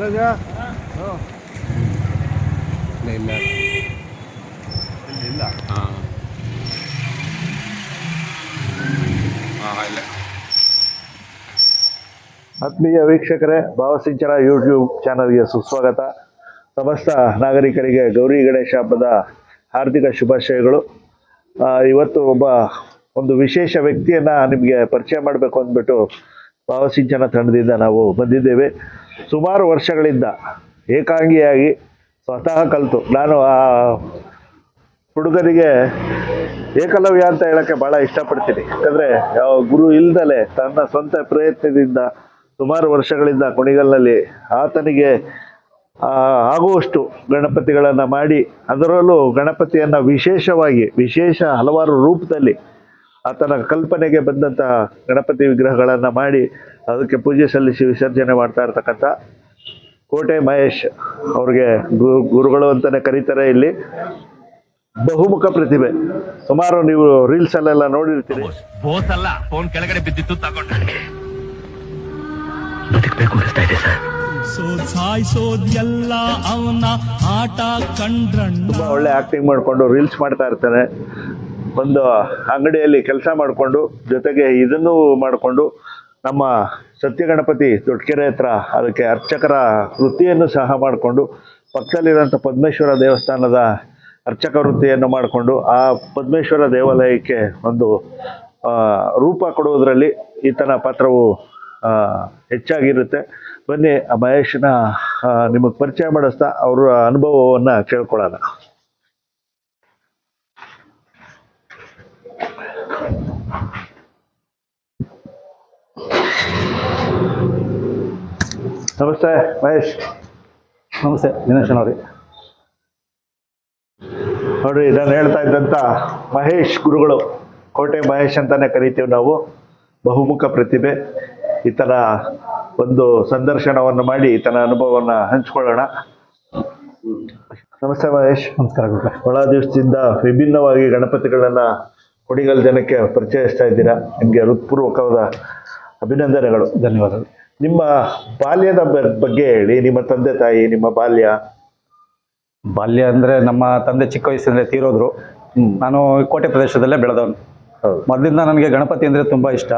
ರಾಜ ಇಲ್ಲ ಇಲ್ಲ. ಹಾಂ. ಹಾಂ ಇಲ್ಲ. ಆತ್ಮೀಯ ವೀಕ್ಷಕರೇ ಭಾವಸಿಂಚನ ಯೂಟ್ಯೂಬ್ ಚಾನಲ್ಗೆ ಸುಸ್ವಾಗತ. ಸಮಸ್ತ ನಾಗರಿಕರಿಗೆ ಗೌರಿ ಗಣೇಶ ಹಬ್ಬದ ಹಾರ್ದಿಕ ಶುಭಾಶಯಗಳು. ಆ, ಇವತ್ತು ಒಬ್ಬ ಒಂದು ವಿಶೇಷ ವ್ಯಕ್ತಿಯನ್ನು ನಿಮಗೆ ಪರಿಚಯ ಮಾಡಬೇಕು ಅಂದ್ಬಿಟ್ಟು ಭಾವಸಿಂಚನ ತಂಡದಿಂದ ನಾವು ಬಂದಿದ್ದೇವೆ. ಸುಮಾರು ವರ್ಷಗಳಿಂದ ಏಕಾಂಗಿಯಾಗಿ ಸ್ವತಃ ಕಲಿತು. ನಾನು ಆ ಹುಡುಗರಿಗೆ ಏಕಲವ್ಯ ಅಂತ ಹೇಳೋಕ್ಕೆ ಭಾಳ ಇಷ್ಟಪಡ್ತೀನಿ. ಯಾಕಂದರೆ ಯಾವ ಗುರು ಇಲ್ದಲೆ ತನ್ನ ಸ್ವಂತ ಪ್ರಯತ್ನದಿಂದ ಸುಮಾರು ವರ್ಷಗಳಿಂದ ಕುಣಿಗಲ್ನಲ್ಲಿ ಆತನಿಗೆ ಆಗುವಷ್ಟು ಗಣಪತಿಗಳನ್ನು ಮಾಡಿ, ಅದರಲ್ಲೂ ಗಣಪತಿಯನ್ನು ವಿಶೇಷವಾಗಿ, ವಿಶೇಷ ಹಲವಾರು ರೂಪದಲ್ಲಿ ಆತನ ಕಲ್ಪನೆಗೆ ಬಂದಂತಹ ಗಣಪತಿ ವಿಗ್ರಹಗಳನ್ನು ಮಾಡಿ ಅದಕ್ಕೆ ಪೂಜೆ ಸಲ್ಲಿಸಿ ವಿಸರ್ಜನೆ ಮಾಡ್ತಾ ಇರ್ತಕ್ಕಂಥ ಕೋಟೆ ಮಹೇಶ್ ಅವ್ರಿಗೆ ಗು ಗುರುಗಳು ಅಂತಲೇ ಕರೀತಾರೆ ಇಲ್ಲಿ. ಬಹುಮುಖ ಪ್ರತಿಭೆ ಸುಮಾರು ನೀವು ರೀಲ್ಸ್ ಅಲ್ಲೆಲ್ಲ ನೋಡಿರ್ತೀರಿ. ಬೋಸ್ ಅಲ್ಲ ಫೋನ್ ಕೆಳಗಡೆ ಬಿದ್ದಿತ್ತು ತಗೊಂಡ ಎಲ್ಲ ಅವನ ಆಟ ಕಂಡ್ರಣ್ಣ. ತುಂಬಾ ಒಳ್ಳೆ ಆಕ್ಟಿಂಗ್ ಮಾಡಿಕೊಂಡು ರೀಲ್ಸ್ ಮಾಡ್ತಾ ಇರ್ತಾನೆ ಒಂದು ಅಂಗಡಿಯಲ್ಲಿ ಕೆಲಸ ಮಾಡಿಕೊಂಡು, ಜೊತೆಗೆ ಇದನ್ನು ಮಾಡಿಕೊಂಡು ನಮ್ಮ ಸತ್ಯಗಣಪತಿ ದೊಡ್ಕೆರೆ ಹತ್ರ ಅದಕ್ಕೆ ಅರ್ಚಕರ ವೃತ್ತಿಯನ್ನು ಸಹ ಮಾಡಿಕೊಂಡು, ಪಕ್ಕದಲ್ಲಿರುವಂಥ ಪದ್ಮೇಶ್ವರ ದೇವಸ್ಥಾನದ ಅರ್ಚಕ ವೃತ್ತಿಯನ್ನು ಮಾಡಿಕೊಂಡು, ಆ ಪದ್ಮೇಶ್ವರ ದೇವಾಲಯಕ್ಕೆ ಒಂದು ರೂಪ ಕೊಡುವುದರಲ್ಲಿ ಈತನ ಪಾತ್ರವು ಹೆಚ್ಚಾಗಿರುತ್ತೆ. ಬನ್ನಿ, ಆ ಮಹೇಶನ ನಿಮಗೆ ಪರಿಚಯ ಮಾಡಿಸ್ತಾ ಅವರ ಅನುಭವವನ್ನು ಕೇಳ್ಕೊಳ್ಳೋಣ. ನಮಸ್ತೆ ಮಹೇಶ್. ನಮಸ್ತೆ. ದಿನೇಶ್ ಅವ್ರಿ ನೋಡ್ರಿ ನಾನು ಹೇಳ್ತಾ ಇದ್ದಂಥ ಮಹೇಶ್ ಗುರುಗಳು. ಕೋಟೆ ಮಹೇಶ್ ಅಂತಾನೆ ಕರಿತೀವಿ ನಾವು. ಬಹುಮುಖ ಪ್ರತಿಭೆ. ಈತನ ಒಂದು ಸಂದರ್ಶನವನ್ನು ಮಾಡಿ ಈತನ ಅನುಭವವನ್ನು ಹಂಚ್ಕೊಳ್ಳೋಣ. ನಮಸ್ತೆ ಮಹೇಶ್. ನಮಸ್ಕಾರ ಬಹಳ ದಿವಸದಿಂದ ವಿಭಿನ್ನವಾಗಿ ಗಣಪತಿಗಳನ್ನ ಕೊಡಿಗಲ್ ಜನಕ್ಕೆ ಪರಿಚಯಿಸ್ತಾ ಇದ್ದೀರಾ. ನಿಮಗೆ ಹೃತ್ಪೂರ್ವಕವಾದ ಅಭಿನಂದನೆಗಳು. ಧನ್ಯವಾದಗಳು. ನಿಮ್ಮ ಬಾಲ್ಯದ ಬಗ್ಗೆ ಹೇಳಿ ನಿಮ್ಮ ತಂದೆ ತಾಯಿ ನಿಮ್ಮ ಬಾಲ್ಯ. ಬಾಲ್ಯ ಅಂದ್ರೆ ನಮ್ಮ ತಂದೆ ಚಿಕ್ಕ ವಯಸ್ಸಿನಿಂದ ತೀರೋದ್ರು. ನಾನು ಕೋಟೆ ಪ್ರದೇಶದಲ್ಲೇ ಬೆಳೆದವನು. ಹೌದು. ಮೊದಲಿಂದ ನನಗೆ ಗಣಪತಿ ಅಂದ್ರೆ ತುಂಬಾ ಇಷ್ಟ.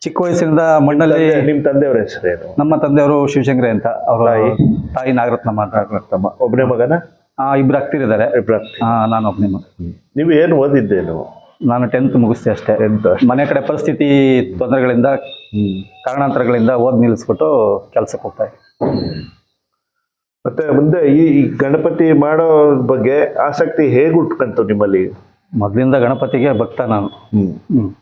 ಚಿಕ್ಕ ವಯಸ್ಸಿನಿಂದ ಮಣ್ಣಲ್ಲಿ ನಿಮ್ ನಿಮ್ಮ ತಂದೆಯವರ ಹೆಸರೇನು ನಮ್ಮ ತಂದೆಯವರು ಶಿವಶಂಕರಿ ಅಂತ. ಅವರ ತಾಯಿ? ನಾಗರತ್ನಮ್ಮ ನಾಗರತ್ನಮ್ಮ. ಒಬ್ಬನೇ ಮಗನ? ಆ, ಇಬ್ರು ಅಕ್ತಿರಿದ್ದಾರೆ ಇಬ್ರು ನಾನು ಒಬ್ಬನೇ ಮಗ. ನೀವು ಏನು ಓದಿದ್ದೇನು ನಾನು ಟೆಂತ್ ಮುಗಿಸ್ತೆ ಅಷ್ಟೇ. ಮನೆ ಕಡೆ ಪರಿಸ್ಥಿತಿ ತೊಂದರೆಗಳಿಂದ ಕಾರಣಾಂತರಗಳಿಂದ ಓದ್ ನಿಲ್ಲಿಸ್ಬಿಟ್ಟು ಕೆಲ್ಸಕ್ಕೆ ಹೋಗ್ತಾ ಇದ್ದೆ. ಮತ್ತೆ ಮುಂದೆ ಈ ಈ ಗಣಪತಿ ಮಾಡೋ ಬಗ್ಗೆ ಆಸಕ್ತಿ ಹೇಗೆ ಉಟ್ಕಂತು ನಿಮ್ಮಲ್ಲಿ? ಮೊದಲಿಂದ ಗಣಪತಿಗೆ ಭಕ್ತ ನಾನು. ಹ್ಮ್.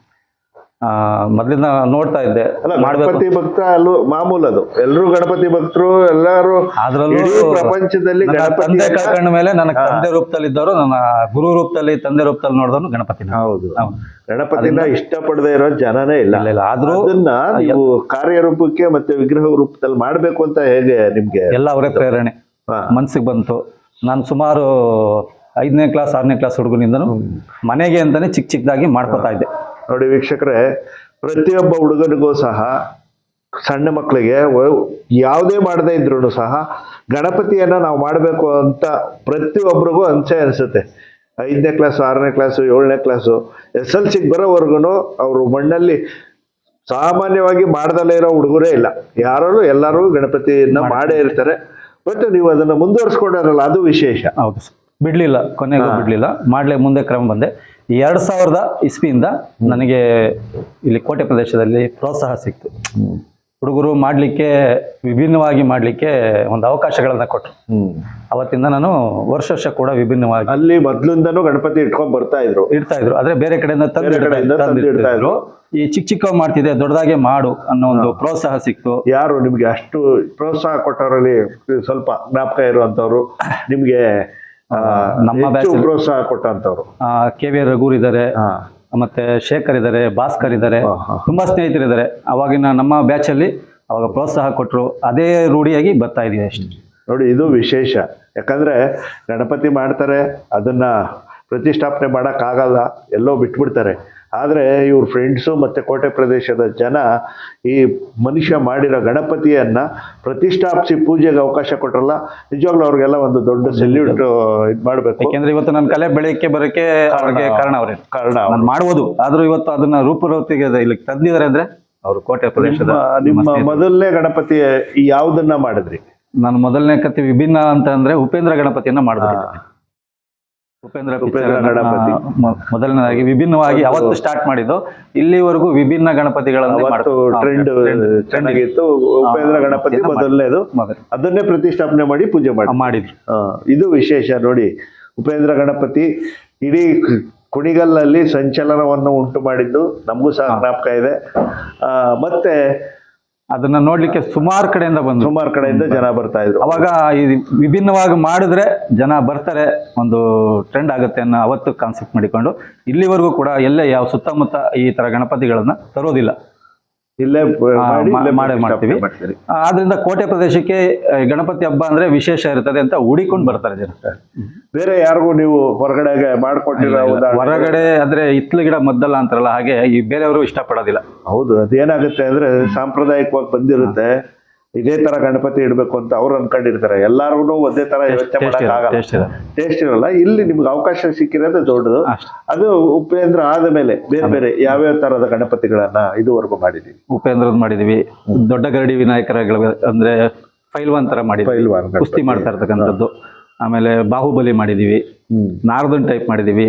ಮೊದ್ಲಿಂದ ನೋಡ್ತಾ ಇದ್ದೆ. ಅಲ್ಲ ಗಣಪತಿ ಭಕ್ತ ಅಲ್ಲೂ ಮಾಮೂಲು ಅದು. ಎಲ್ಲರೂ ಗಣಪತಿ ಭಕ್ತರು ಎಲ್ಲರೂ ಅದ್ರಲ್ಲೂ ಪ್ರಪಂಚದಲ್ಲಿ ತಂದೆ ಕಳ್ಕೊಂಡ ಮೇಲೆ ನನ್ನ ತಂದೆ ರೂಪದಲ್ಲಿ ಇದ್ದವರು ನನ್ನ ಗುರು ರೂಪದಲ್ಲಿ ತಂದೆ ರೂಪದಲ್ಲಿ ನೋಡಿದವನು ಗಣಪತಿ ಹೌದು. ಗಣಪತಿನ ಇಷ್ಟಪಡದೆ ಇರೋ ಜನನೇ ಇಲ್ಲ. ಇಲ್ಲ. ಆದ್ರೂ ಅದನ್ನ ನೀವು ಕಾರ್ಯರೂಪಕ್ಕೆ ಮತ್ತೆ ವಿಗ್ರಹ ರೂಪದಲ್ಲಿ ಮಾಡ್ಬೇಕು ಅಂತ ಹೇಗೆ ನಿಮ್ಗೆ ಎಲ್ಲ ಅವರೇ ಪ್ರೇರಣೆ. ಮನ್ಸಿಗೆ ಬಂತು. ನಾನು ಸುಮಾರು ಐದನೇ ಕ್ಲಾಸ್ ಆರನೇ ಕ್ಲಾಸ್ ಹುಡುಗನಿಂದನು ಮನೆಗೆ ಅಂತಾನೆ ಚಿಕ್ಕ ಚಿಕ್ಕದಾಗಿ ಮಾಡ್ಕೋತಾ ಇದ್ದೆ. ನೋಡಿ ವೀಕ್ಷಕರೇ ಪ್ರತಿಯೊಬ್ಬ ಹುಡುಗನಿಗೂ ಸಹ ಸಣ್ಣ ಮಕ್ಕಳಿಗೆ ಯಾವುದೇ ಮಾಡದೇ ಇದ್ರು ಸಹ ಗಣಪತಿಯನ್ನ ನಾವು ಮಾಡಬೇಕು ಅಂತ ಪ್ರತಿಯೊಬ್ಬರಿಗೂ ಅಂಚೆ ಅನಿಸುತ್ತೆ. ಐದನೇ ಕ್ಲಾಸು ಆರನೇ ಕ್ಲಾಸು ಏಳನೇ ಕ್ಲಾಸು ಎಸ್ ಎಲ್ ಸಿಗೆ ಬರೋವರೆಗೂ ಅವರು ಮಣ್ಣಲ್ಲಿ ಸಾಮಾನ್ಯವಾಗಿ ಮಾಡ್ದಲೇ ಇರೋ ಹುಡುಗರೇ ಇಲ್ಲ. ಯಾರು ಎಲ್ಲರೂ ಗಣಪತಿಯನ್ನ ಮಾಡೇ ಇರ್ತಾರೆ. ಬಟ್ ನೀವು ಅದನ್ನು ಮುಂದುವರಿಸ್ಕೊಂಡಿರಲ್ಲ ಅದು ವಿಶೇಷ. ಹೌದು. ಬಿಡ್ಲಿಲ್ಲ ಕೊನೆಗೂ ಬಿಡಲಿಲ್ಲ. ಮಾಡಲೇ ಮುಂದೆ ಕ್ರಮ ಬಂದೆ. ಎರಡ್ ಸಾವಿರದ ಇಸ್ವಿಯಿಂದ ನನಗೆ ಇಲ್ಲಿ ಕೋಟೆ ಪ್ರದೇಶದಲ್ಲಿ ಪ್ರೋತ್ಸಾಹ ಸಿಕ್ತು. ಹುಡುಗರು ಮಾಡ್ಲಿಕ್ಕೆ ವಿಭಿನ್ನವಾಗಿ ಮಾಡ್ಲಿಕ್ಕೆ ಒಂದು ಅವಕಾಶಗಳನ್ನ ಕೊಟ್ಟರು ಅವತ್ತಿಂದ ನಾನು ವರ್ಷ ವರ್ಷ ಕೂಡ ವಿಭಿನ್ನವಾಗಿ ಅಲ್ಲಿ ಮೊದ್ಲಿಂದನೂ ಗಣಪತಿ ಇಟ್ಕೊಂಡು ಬರ್ತಾ ಇದ್ರು. ಇಡ್ತಾ ಇದ್ರು. ಆದ್ರೆ ಬೇರೆ ಕಡೆಯಿಂದ ತಂದು ಇಡ್ತಾ- ಇದ್ರು. ಈ ಚಿಕ್ಕ ಚಿಕ್ಕ ಮಾಡ್ತಿದೆ ದೊಡ್ಡದಾಗೆ ಮಾಡು ಅನ್ನೋ ಒಂದು ಪ್ರೋತ್ಸಾಹ ಸಿಕ್ತು. ಯಾರು ನಿಮ್ಗೆ ಅಷ್ಟು ಪ್ರೋತ್ಸಾಹ ಕೊಟ್ಟವರಲ್ಲಿ ಸ್ವಲ್ಪ ಜ್ಞಾಪಕ ಇರುವಂತವ್ರು ನಿಮ್ಗೆ ನಮ್ಮ ಬ್ಯಾಚ್ ಪ್ರೋತ್ಸಾಹ ಕೊಟ್ಟಂತವ್ರು. ಕೆ ವಿ ರಘುರ್ ಇದ್ದಾರೆ ಮತ್ತೆ ಶೇಖರ್ ಇದ್ದಾರೆ ಭಾಸ್ಕರ್ ಇದ್ದಾರೆ ತುಂಬಾ ಸ್ನೇಹಿತರು ತುಂಬಾ ಸ್ನೇಹಿತರಿದ್ದಾರೆ ಅವಾಗಿನ ನಮ್ಮ ಬ್ಯಾಚ್ ಅಲ್ಲಿ ಅವಾಗ ಪ್ರೋತ್ಸಾಹ ಕೊಟ್ಟರು ಅದೇ ರೂಢಿಯಾಗಿ ಬರ್ತಾ ಇದೀವಿ ಅಷ್ಟೇ ನೋಡಿ ಇದು ವಿಶೇಷ. ಯಾಕಂದ್ರೆ ಗಣಪತಿ ಮಾಡ್ತಾರೆ ಅದನ್ನ ಪ್ರತಿಷ್ಠಾಪನೆ ಮಾಡೋಕ್ಕಾಗಲ್ಲ ಎಲ್ಲೋ ಬಿಟ್ಬಿಡ್ತಾರೆ. ಆದರೆ ಇವ್ರ ಫ್ರೆಂಡ್ಸು ಮತ್ತು ಕೋಟೆ ಪ್ರದೇಶದ ಜನ ಈ ಮನುಷ್ಯ ಮಾಡಿರೋ ಗಣಪತಿಯನ್ನು ಪ್ರತಿಷ್ಠಾಪಿಸಿ ಪೂಜೆಗೆ ಅವಕಾಶ ಕೊಟ್ರಲ್ಲ ನಿಜವಾಗ್ಲೂ ಅವ್ರಿಗೆಲ್ಲ ಒಂದು ದೊಡ್ಡ ಸೆಲ್ಯೂಟ್ ಇದು ಮಾಡಬೇಕು. ಯಾಕೆಂದ್ರೆ ಇವತ್ತು ನನ್ನ ಕಲೆ ಬೆಳಕ್ಕೆ ಬರೋಕ್ಕೆ ಅವ್ರಿಗೆ ಕಾರಣ ಅವರೇ. ಕಾರಣ ನಾನು ಮಾಡ್ಬೋದು ಆದ್ರೂ ಇವತ್ತು ಅದನ್ನ ರೂಪುರೇತಿಗೆ ಇಲ್ಲಿ ತಂದಿದ್ದಾರೆ ಅಂದ್ರೆ ಅವರು ಕೋಟೆ ಪ್ರದೇಶದ ನಿಮ್ಮ ಮೊದಲನೇ ಗಣಪತಿ ಯಾವುದನ್ನ ಮಾಡಿದ್ರಿ? ನಾನು ಮೊದಲನೇ ಕತೆ ವಿಭಿನ್ನ ಅಂತ ಅಂದ್ರೆ ಉಪೇಂದ್ರ ಗಣಪತಿಯನ್ನ ಮಾಡ್ಬಿಟ್ಟಿದ್ದೆ. ಉಪೇಂದ್ರ ಮೊದಲನೇದಾಗಿ ವಿಭಿನ್ನವಾಗಿ ಅವತ್ತು ಸ್ಟಾರ್ಟ್ ಮಾಡಿದ್ದು. ಇಲ್ಲಿವರೆಗೂ ವಿಭಿನ್ನ ಗಣಪತಿಗಳನ್ನು ಅವತ್ತು ಟ್ರೆಂಡ್ ಚೆನ್ನಾಗಿತ್ತು ಉಪೇಂದ್ರ ಗಣಪತಿ ಮೊದಲನೇದು. ಅದನ್ನೇ ಪ್ರತಿಷ್ಠಾಪನೆ ಮಾಡಿ ಪೂಜೆ ಮಾಡಿ ಮಾಡಿದ್ವಿ ಇದು ವಿಶೇಷ ನೋಡಿ. ಉಪೇಂದ್ರ ಗಣಪತಿ ಇಡೀ ಕುಣಿಗಲ್ನಲ್ಲಿ ಸಂಚಲನವನ್ನು ಉಂಟು ಮಾಡಿದ್ದು. ನಮಗೂ ಸಹ ಜ್ಞಾಪಕ ಇದೆ. ಆ, ಮತ್ತೆ ಅದನ್ನ ನೋಡ್ಲಿಕ್ಕೆ ಸುಮಾರು ಕಡೆಯಿಂದ ಬಂದ್ರು. ಸುಮಾರು ಕಡೆಯಿಂದ ಜನ ಬರ್ತಾ ಇದ್ರು. ಅವಾಗ ಇದು ವಿಭಿನ್ನವಾಗಿ ಮಾಡಿದ್ರೆ ಜನ ಬರ್ತಾರೆ ಒಂದು ಟ್ರೆಂಡ್ ಆಗುತ್ತೆ ಅನ್ನೋ ಅವತ್ತು ಕಾನ್ಸೆಪ್ಟ್ ಮಾಡಿಕೊಂಡು ಇಲ್ಲಿವರೆಗೂ ಕೂಡ ಎಲ್ಲೇ ಯಾವ ಸುತ್ತಮುತ್ತ ಈ ತರ ಗಣಪತಿಗಳನ್ನ ತರೋದಿಲ್ಲ. ಇಲ್ಲೇ ಮಾಡಿ ಮಾಡೇ ಮಾಡ್ತೀವಿ. ಆದ್ರಿಂದ ಕೋಟೆ ಪ್ರದೇಶಕ್ಕೆ ಗಣಪತಿ ಹಬ್ಬ ಅಂದ್ರೆ ವಿಶೇಷ ಇರ್ತದೆ ಅಂತ ಹುಡಿಕೊಂಡು ಬರ್ತಾರೆ ಜನ. ಬೇರೆ ಯಾರಿಗೂ ನೀವು ಹೊರಗಡೆ ಮಾಡ್ಕೊಟ್ಟಿರೋ ಹೊರಗಡೆ ಅಂದ್ರೆ ಇತ್ಲು ಗಿಡ ಮದ್ದಲ್ಲ ಅಂತಾರಲ್ಲ ಹಾಗೆ ಈ ಬೇರೆಯವರು ಇಷ್ಟಪಡೋದಿಲ್ಲ. ಹೌದು ಅದೇನಾಗುತ್ತೆ ಅಂದ್ರೆ ಸಾಂಪ್ರದಾಯಿಕವಾಗಿ ಬಂದಿರುತ್ತೆ. ಇದೇ ತರ ಗಣಪತಿ ಇಡ್ಬೇಕು ಅಂತ ಅವ್ರು ಅನ್ಕೊಂಡಿರ್ತಾರೆ. ಎಲ್ಲಾರ್ಗು ಒಂದೇ ತರ ಯೋಚನೆ ಟೇಸ್ಟ್ ಮಾಡಕ್ ಆಗಲ್ಲ ಟೇಸ್ಟ್ ಇರಲ್ಲ. ಇಲ್ಲಿ ನಿಮ್ಗೆ ಅವಕಾಶ ಸಿಕ್ಕಿರೋದೇ ದೊಡ್ಡದು. ಅದು ಉಪೇಂದ್ರ ಆದ ಮೇಲೆ ಬೇರೆ ಬೇರೆ ಯಾವ್ಯಾವ ತರದ ಗಣಪತಿಗಳನ್ನ ಇದುವರೆಗೂ ಮಾಡಿದೀವಿ. ಉಪೇಂದ್ರನ ಮಾಡಿದೀವಿ. ದೊಡ್ಡ ಗರಡಿ ವಿನಾಯಕರ ಅಂದ್ರೆ ಫೈಲ್ವಾನ್ ತರ ಮಾಡಿ ಫೈಲ್ವಾನ್. ಕುಸ್ತಿ ಮಾಡ್ತಾ ಇರ್ತಕ್ಕಂಥದ್ದು. ಆಮೇಲೆ ಬಾಹುಬಲಿ ಮಾಡಿದೀವಿ. ನಾರದನ್ ಟೈಪ್ ಮಾಡಿದೀವಿ.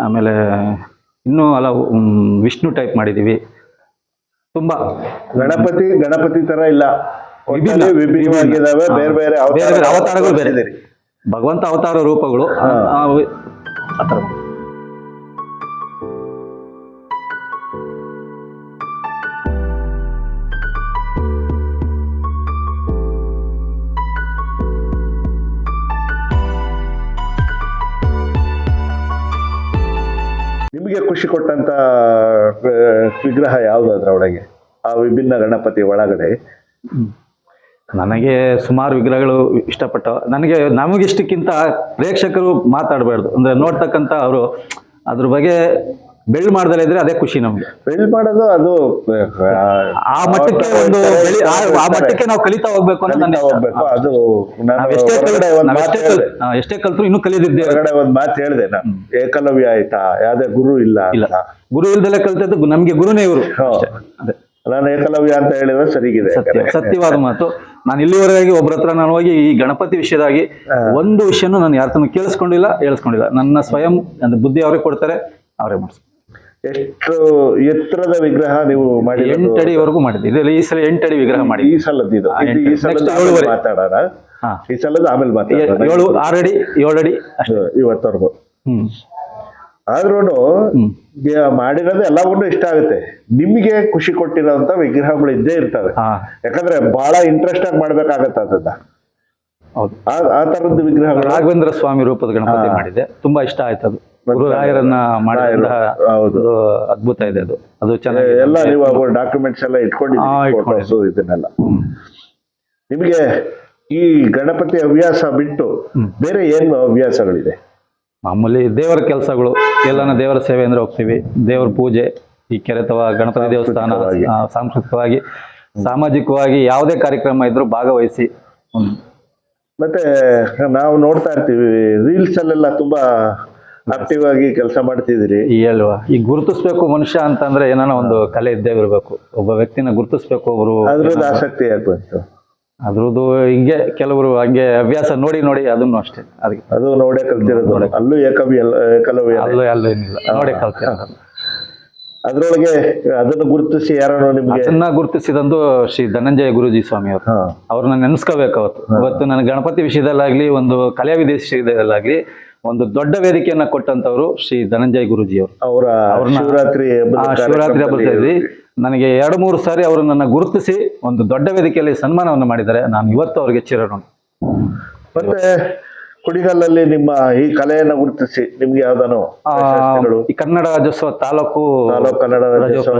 ಆಮೇಲೆ ಇನ್ನೂ ಹಲವು ವಿಷ್ಣು ಟೈಪ್ ಮಾಡಿದೀವಿ. ತುಂಬಾ. ಗಣಪತಿ ಗಣಪತಿ ತರ ಇಲ್ಲ. ವಿಭಿನ್ನವಾಗಿದ್ದಾವೆ. ಬೇರೆ ಬೇರೆ ಬೇರೆ ಬೇರೆ ಅವತಾರಗಳು ಬೇರೆ. ತೋರಿಸಿದ್ದೀರಿ. ಭಗವಂತ ಅವತಾರ ರೂಪಗಳು. ಆ, ಥರ. ನಿಮಗೆ ಖುಷಿ ಕೊಟ್ಟಂತ ವಿಗ್ರಹ ಯಾವ್ದು ಅದ್ರೊಳಗೆ? ಆ ವಿಭಿನ್ನ ಗಣಪತಿ ಒಳಗಡೆ. ನನಗೆ ಸುಮಾರು ವಿಗ್ರಹಗಳು ಇಷ್ಟಪಟ್ಟ ನನಗೆ ನಮಗಿಷ್ಟಕ್ಕಿಂತ ಪ್ರೇಕ್ಷಕರು ಮಾತಾಡಬಾರ್ದು. ಅಂದ್ರೆ ನೋಡ್ತಕ್ಕಂಥ ಅವರು ಅದ್ರ ಬಗ್ಗೆ ಬೆಳ್ ಮಾಡ್ದಲ್ಲ ಇದ್ರೆ ಅದೇ ಖುಷಿ ನಮ್ಗೆ. ಬೆಳ್ ಮಾಡೋದು ಅದು ಆ ಮಟ್ಟಕ್ಕೆ ಒಂದು ಆ ಮಟ್ಟಕ್ಕೆ ನಾವು ಕಲಿತಾ ಹೋಗ್ಬೇಕು ಅಂತ ನನ್ನ ಕಲಿತಾ ಹೋಗ್ಬೇಕು. ಅದು ನಾನು ನಾವ್ ಎಷ್ಟೇ ಕಲ್ತ್ರು ಇನ್ನೂ ಕಲಿದಿದ್ದೇವೆ ಹೊರಗಡೆ ಒಂದ್ ಮಾತು ಹೇಳಿದೆ ನಾನು. ಏಕಲವ್ಯ ಆಯ್ತಾ? ಯಾವ್ದೇ ಗುರು ಇಲ್ಲ ಇಲ್ಲ. ಗುರು ಇಲ್ದಲ್ಲೇ ಕಲ್ತದ್ದು ನಮ್ಗೆ ಗುರುನೇ ಇವರು. ಅದೇ. ನಾನು ಏಕಲವ್ಯ ಅಂತ ಹೇಳಿದ್ರೆ ಸರಿಗಿದೆ. ಸತ್ಯ ಸತ್ಯವಾದ ಮಾತು. ನಾನು ಇಲ್ಲಿವರೆಗೆ ಒಬ್ಬರ ಹತ್ರ ನಾನು ಹೋಗಿ ಈ ಗಣಪತಿ ವಿಷಯದಾಗಿ ಒಂದು ವಿಷಯನೂ ನಾನು ಯಾರತನ ಕೇಳಿಸ್ಕೊಂಡಿಲ್ಲ ಹೇಳಿಸ್ಕೊಂಡಿಲ್ಲ. ನನ್ನ ಸ್ವಯಂ ಅಂದ್ರೆ ಬುದ್ಧಿ ಅವರೇ ಕೊಡ್ತಾರೆ ಅವರೇ ಮಾಡಿಸ್ತಾರೆ. ಎಷ್ಟು ಎತ್ತರದ ವಿಗ್ರಹ ನೀವು ಮಾಡಿ ಎಂಟು ಅಡಿವರೆಗೂ ಮಾಡಿದ್ದೆ. ಇದರಲ್ಲಿ ಈ ಸಲ ಎಂಟು ಅಡಿ ವಿಗ್ರಹ ಮಾಡಿ ಈ ಸಲದ್ದು ಇದು ಈ ಸಲ ಸಲದ್ದು Next ಆಮೇಲೆ ಏಳುವರೆ. ಮಾತಾಡೋಣ. ಈ ಸಲದ ಆಮೇಲೆ ಮಾತಾಡೋಣ. ಏಳು ಆರು ಅಡಿ ಏಳು ಅಡಿ ಅಷ್ಟೇ ಇವತ್ತವರೆಗೂ. ಹ್ಮ್. ಆದ್ರೂ ಮಾಡಿರೋದು ಎಲ್ಲವನ್ನೂ ಇಷ್ಟ ಆಗುತ್ತೆ. ನಿಮಗೆ ಖುಷಿ ಕೊಟ್ಟಿರೋಂತ ವಿಗ್ರಹಗಳು ಇದ್ದೇ ಇರ್ತವೆ. ಯಾಕಂದ್ರೆ ಬಹಳ ಇಂಟ್ರೆಸ್ಟ್ ಆಗಿ ಮಾಡ್ಬೇಕಾಗತ್ತ ಅದನ್ನ ಆ ತರದ ವಿಗ್ರಹಗಳು ರಾಘವೇಂದ್ರ ಸ್ವಾಮಿ ರೂಪದ ಗಣಪತಿ ಮಾಡಿದೆ ತುಂಬಾ ಇಷ್ಟ ಆಯ್ತು ಅದು. ಗುರುರಾಯರನ್ನ ಹೌದು. ಅದ್ಭುತ ಇದೆ ಅದು. ಅದು ಚೆನ್ನಾಗಿ ಎಲ್ಲ ನೀವು ಡಾಕ್ಯುಮೆಂಟ್ಸ್ ಎಲ್ಲ ಇಟ್ಕೊಂಡಿದ್ದೀವಿ ಇದನ್ನೆಲ್ಲ. ನಿಮಗೆ ಈ ಗಣಪತಿ ಹವ್ಯಾಸ ಬಿಟ್ಟು ಬೇರೆ ಏನು ಹವ್ಯಾಸಗಳಿದೆ? ಮಾಮೂಲಿ ದೇವರ ಕೆಲಸಗಳು ಎಲ್ಲನ ದೇವರ ಸೇವೆ ಅಂದ್ರೆ ಹೋಗ್ತೀವಿ. ದೇವರ ಪೂಜೆ ಈ ಕೆರೆ ಅಥವಾ ಗಣಪತಿ ದೇವಸ್ಥಾನ ಸಾಂಸ್ಕೃತಿಕವಾಗಿ. ಸಾಮಾಜಿಕವಾಗಿ ಯಾವುದೇ ಕಾರ್ಯಕ್ರಮ ಇದ್ರೂ ಭಾಗವಹಿಸಿ. ಮತ್ತೆ ನಾವು ನೋಡ್ತಾ ಇರ್ತೀವಿ ರೀಲ್ಸ್ ಅಲ್ಲೆಲ್ಲ ತುಂಬಾ ಆಕ್ಟಿವ್ ಆಗಿ ಕೆಲಸ ಮಾಡ್ತಿದ್ದೀರಿ. ಈ ಹೇಳುವ ಈ ಗುರುತಿಸ್ಬೇಕು ಮನುಷ್ಯ ಅಂತಂದ್ರೆ ಏನಾನ ಒಂದು ಕಲೆ ಇದ್ದೇ ಇರಬೇಕು. ಒಬ್ಬ ವ್ಯಕ್ತಿನ ಗುರುತಿಸ್ಬೇಕು ಒಬ್ರು ಅದ್ರದ್ದು ಆಸಕ್ತಿ ಯಾಕೆ ಬಂತು ಅದ್ರದ್ದು ಹಿಂಗೆ ಕೆಲವರು ಹಂಗೆ ಅಭ್ಯಾಸ ನೋಡಿ ನೋಡಿ ಅದನ್ನು ಅಷ್ಟೇ. ಅದಕ್ಕೆ ಅದು ನೋಡೇ ಕಲ್ತಿರೋದು. ಅಲ್ಲೂ ಏಕವಿ ಏಕಲವ್ಯ. ಅಲ್ಲೂ ಅಲ್ಲೂ ಏನಿಲ್ಲ. ನೋಡಿ ಕಲ್ತಿರೋದು ಅದ್ರೊಳಗೆ ಅದನ್ನು ಗುರುತಿಸಿ ಯಾರನ್ನು ನಿಮ್ಗೆ? ಅದನ್ನ ಗುರುತಿಸಿದಂದು ಶ್ರೀ ಧನಂಜಯ ಗುರುಜಿ ಸ್ವಾಮಿ ಅವರು ಅವ್ರನ್ನ ನೆನೆಸ್ಕೋಬೇಕು ಅವತ್ತು. ಇವತ್ತು ನನ್ನ ಗಣಪತಿ ವಿಷಯದಲ್ಲಾಗ್ಲಿ ಒಂದು ಕಲೆಯ ವಿಷಯದಲ್ಲಾಗ್ಲಿ ಒಂದು ದೊಡ್ಡ ವೇದಿಕೆಯನ್ನ ಕೊಟ್ಟಂತವ್ರು ಶ್ರೀ ಧನಂಜಯ ಗುರುಜಿ ಅವರು ಅವರ ಅವ್ರನ್ನ- ಶಿವರಾತ್ರಿ ಶಿವರಾತ್ರಿ ಹಬ್ಬದಲ್ಲಿ ನನಗೆ ಎರಡು ಮೂರು ಸಾರಿ ಅವರು ನನ್ನ ಗುರುತಿಸಿ ಒಂದು ದೊಡ್ಡ ವೇದಿಕೆಯಲ್ಲಿ ಸನ್ಮಾನವನ್ನು ಮಾಡಿದ್ದಾರೆ. ನಾನು ಇವತ್ತು ಅವ್ರಿಗೆ ಚಿರಋಣಿ. ಮತ್ತೆ ಕುಡಿಗಲ್ಲಲ್ಲಿ ನಿಮ್ಮ ಈ ಕಲೆಯನ್ನ ಗುರುತಿಸಿ ನಿಮ್ಗೆ ಯಾವ್ದಾನು ಈ ಕನ್ನಡ ರಾಜ್ಯೋತ್ಸವ ತಾಲೂಕು ತಾಲೂಕು ಕನ್ನಡ ರಾಜ್ಯೋತ್ಸವ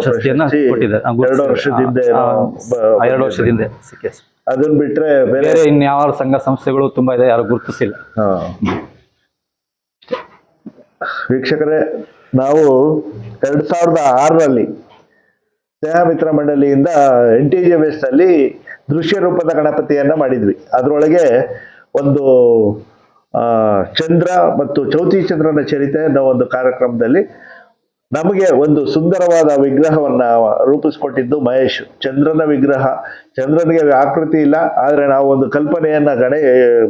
ಎರಡು ವರ್ಷದ ವರ್ಷದಿಂದ ಎರಡು ಸಿಕ್ಕಿದೆ ಸರ್. ಅದನ್ನ ಬಿಟ್ರೆ ಬೇರೆ ಇನ್ಯಾವ ಸಂಘ ಸಂಸ್ಥೆಗಳು ತುಂಬಾ ಇದೆ ಯಾರು ಗುರುತಿಸಿಲ್ಲ. ವೀಕ್ಷಕರೇ, ನಾವು ಎರಡು ಸಾವಿರದ ಆರರಲ್ಲಿ ಸ್ನೇಹಮಿತ್ರ ಮಂಡಳಿಯಿಂದ ಎನ್ ಟಿ ಜೆ ಅಲ್ಲಿ ದೃಶ್ಯ ರೂಪದ ಗಣಪತಿಯನ್ನ ಮಾಡಿದ್ವಿ. ಅದರೊಳಗೆ ಒಂದು ಚಂದ್ರ ಮತ್ತು ಚೌತಿ ಚಂದ್ರನ ಚರಿತೆ ಒಂದು ಕಾರ್ಯಕ್ರಮದಲ್ಲಿ ನಮಗೆ ಒಂದು ಸುಂದರವಾದ ವಿಗ್ರಹವನ್ನ ರೂಪಿಸ್ಕೊಟ್ಟಿದ್ದು ಮಹೇಶ್. ಚಂದ್ರನ ವಿಗ್ರಹ. ಚಂದ್ರನಿಗೆ ಆಕೃತಿ ಇಲ್ಲ, ಆದರೆ ನಾವು ಒಂದು ಕಲ್ಪನೆಯನ್ನ ಗಣೇ,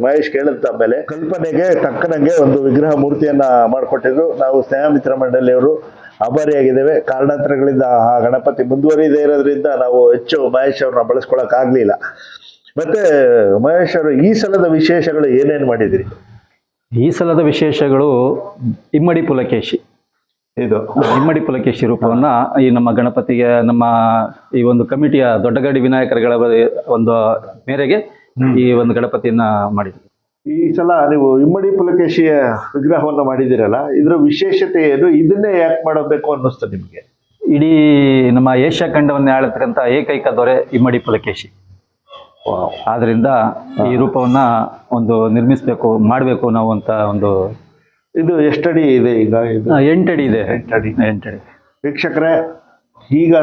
ಮಹೇಶ್ ಕೇಳಿದ ಮೇಲೆ ಕಲ್ಪನೆಗೆ ತಕ್ಕನಂಗೆ ಒಂದು ವಿಗ್ರಹ ಮೂರ್ತಿಯನ್ನ ಮಾಡಿಕೊಟ್ಟಿದ್ರು. ನಾವು ಸ್ನೇಹಮಿತ್ರ ಮಂಡಳಿಯವರು ಆಭಾರಿಯಾಗಿದ್ದೇವೆ ಕಾರಣಾಂತರಗಳಿಂದ ಆ ಗಣಪತಿ ಮುಂದುವರಿದೇ ಇರೋದ್ರಿಂದ ನಾವು ಹೆಚ್ಚು ಮಹೇಶ್ ಅವ್ರನ್ನ ಬಳಸ್ಕೊಳಕ್ ಆಗ್ಲಿಲ್ಲ. ಮತ್ತೆ ಮಹೇಶ್ ಅವರು ಈ ಸಲದ ವಿಶೇಷಗಳು ಏನೇನು ಮಾಡಿದಿರಿ? ಈ ಸಲದ ವಿಶೇಷಗಳು ಇಮ್ಮಡಿ ಪುಲಕೇಶಿ. ಇದು ಇಮ್ಮಡಿ ಪುಲಕೇಶಿ ರೂಪವನ್ನ ಈ ನಮ್ಮ ಗಣಪತಿಗೆ ನಮ್ಮ ಈ ಒಂದು ಕಮಿಟಿಯ ದೊಡ್ಡಗಡಿ ವಿನಾಯಕರುಗಳ ಒಂದು ಮೇರೆಗೆ ಈ ಒಂದು ಗಣಪತಿಯನ್ನ ಮಾಡಿದ್ವಿ. ಈ ಸಲ ನೀವು ಇಮ್ಮಡಿ ಪುಲಕೇಶಿಯ ವಿಗ್ರಹವನ್ನು ಮಾಡಿದಿರಲ್ಲ ಇದರ ವಿಶೇಷತೆ ಏನು? ಇದನ್ನೇ ಯಾಕೆ ಮಾಡಬೇಕು ಅನ್ನಿಸ್ತದೆ ನಿಮಗೆ? ಇಡೀ ನಮ್ಮ ಏಷ್ಯಾ ಖಂಡವನ್ನೇ ಆಳತಕ್ಕಂಥ ಏಕೈಕ ದೊರೆ ಇಮ್ಮಡಿ ಪುಲಕೇಶಿ. ಆದ್ರಿಂದ ಈ ರೂಪವನ್ನ ಒಂದು ನಿರ್ಮಿಸಬೇಕು ಮಾಡಬೇಕು ನಾವು ಅಂತ ಒಂದು ಇದು ಎಷ್ಟಡಿ ಇದೆ ಈಗ? ಇದು ಎಂಟಡಿ ಇದೆ. ಎಂಟಡಿ. ಎಂಟಡಿ. ವೀಕ್ಷಕರೇ ಈಗ